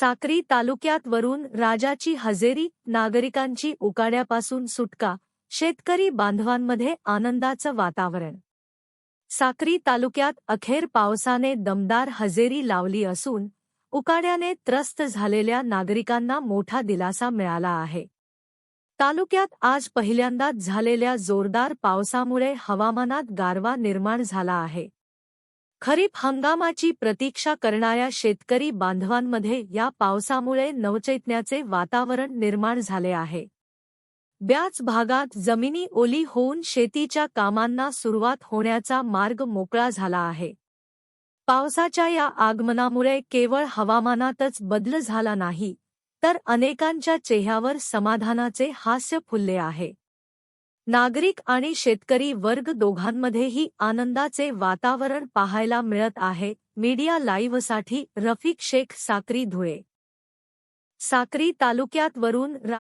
साक्री तालुक्यात वरून राजाची हजेरी नागरिकांची उकाड्यापासून सुटका शेतकरी बांधवांमध्ये आनंदाचं वातावरण. साक्री तालुक्यात अखेर पावसाने दमदार हजेरी लावली असून उकाड्याने त्रस्त झालेल्या नागरिकांना मोठा दिलासा मिळाला आहे. तालुक्यात आज पहिल्यांदाच झालेल्या जोरदार पावसामुळे हवामानात गारवा निर्माण झाला आहे. खरीप हंगामाची प्रतीक्षा करणाऱ्या शेतकरी बांधवांमध्ये या पावसामुळे नवचैतन्याचे वातावरण निर्माण झाले आहे. ब्याच भागात जमिनी ओली होऊन शेतीच्या कामांना सुरुवात होण्याचा मार्ग मोकळा झाला आहे. पावसाच्या या आगमनामुळे केवळ हवामानातच बदल झाला नाही तर अनेकांच्या चेहऱ्यावर समाधानाचे हास्य फुलले आहे. नागरिक आणि शेतकरी वर्ग दोघांमध्येही आनंदाचे वातावरण पाहायला मिळत आहे. मीडिया लाईव्हसाठी रफिक शेख साक्री धुळे. साक्री तालुक्यात वरून रा